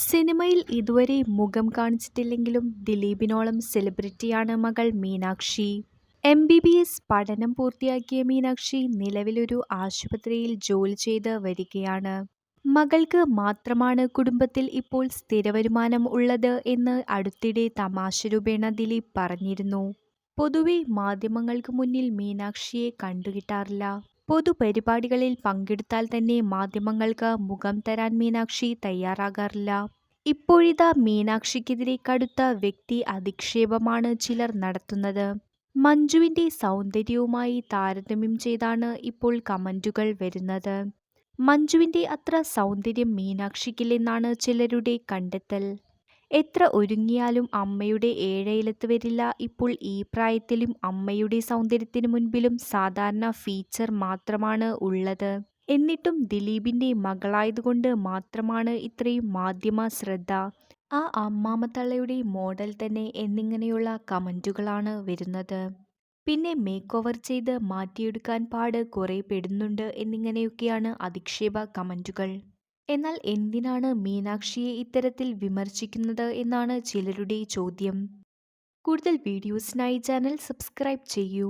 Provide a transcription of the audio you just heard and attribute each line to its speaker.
Speaker 1: സിനിമയിൽ ഇതുവരെ മുഖം കാണിച്ചിട്ടില്ലെങ്കിലും ദിലീപിനോളം സെലിബ്രിറ്റിയാണ് മകൾ Meenakshi. M. B. B. S പഠനം പൂർത്തിയാക്കിയ മീനാക്ഷി നിലവിലൊരു ആശുപത്രിയിൽ ജോലി ചെയ്ത് വരികയാണ്. മകൾക്ക് മാത്രമാണ് കുടുംബത്തിൽ ഇപ്പോൾ സ്ഥിരവരുമാനം ഉള്ളത് എന്ന് അടുത്തിടെ തമാശ രൂപേണ ദിലീപ് പറഞ്ഞിരുന്നു. പൊതുവെ മാധ്യമങ്ങൾക്ക് മുന്നിൽ മീനാക്ഷിയെ കണ്ടുകിട്ടാറില്ല. പൊതുപരിപാടികളിൽ പങ്കെടുത്താൽ തന്നെ മാധ്യമങ്ങൾക്ക് മുഖം തരാൻ മീനാക്ഷി തയ്യാറാകാറില്ല. ഇപ്പോഴിതാ മീനാക്ഷിക്കെതിരെ കടുത്ത വ്യക്തി അധിക്ഷേപമാണ് ചിലർ നടത്തുന്നത്. മഞ്ജുവിന്റെ സൗന്ദര്യവുമായി താരതമ്യം ചെയ്താണ് ഇപ്പോൾ കമന്റുകൾ വരുന്നത്. മഞ്ജുവിന്റെ അത്ര സൗന്ദര്യം മീനാക്ഷിക്കില്ലെന്നാണ് ചിലരുടെ കണ്ടെത്തൽ. എത്ര ഒരുങ്ങിയാലും അമ്മയുടെ ഏഴയിലത്ത് വരില്ല ഇപ്പോൾ ഈ പ്രായത്തിലും അമ്മയുടെ സൗന്ദര്യത്തിന് മുൻപിലും സാധാരണ ഫീച്ചർ മാത്രമാണ് ഉള്ളത്. എന്നിട്ടും ദിലീപിന്റെ മകളായതുകൊണ്ട് മാത്രമാണ് ഇത്രയും മാധ്യമ ശ്രദ്ധ. ആ അമ്മാമത്തള്ളയുടെ മോഡൽ തന്നെ എന്നിങ്ങനെയുള്ള കമന്റുകളാണ് വരുന്നത്. പിന്നെ മേക്ക് ഓവർ ചെയ്ത് മാറ്റിയെടുക്കാൻ പാട് കുറെ പെടുന്നുണ്ട് എന്നിങ്ങനെയൊക്കെയാണ് അധിക്ഷേപ കമന്റുകൾ. എന്നാൽ എന്തിനാണ് മീനാക്ഷിയെ ഇത്തരത്തിൽ വിമർശിക്കുന്നത് എന്നാണ് ചിലരുടെ ചോദ്യം. കൂടുതൽ വീഡിയോസിനായി ചാനൽ സബ്സ്ക്രൈബ് ചെയ്യൂ.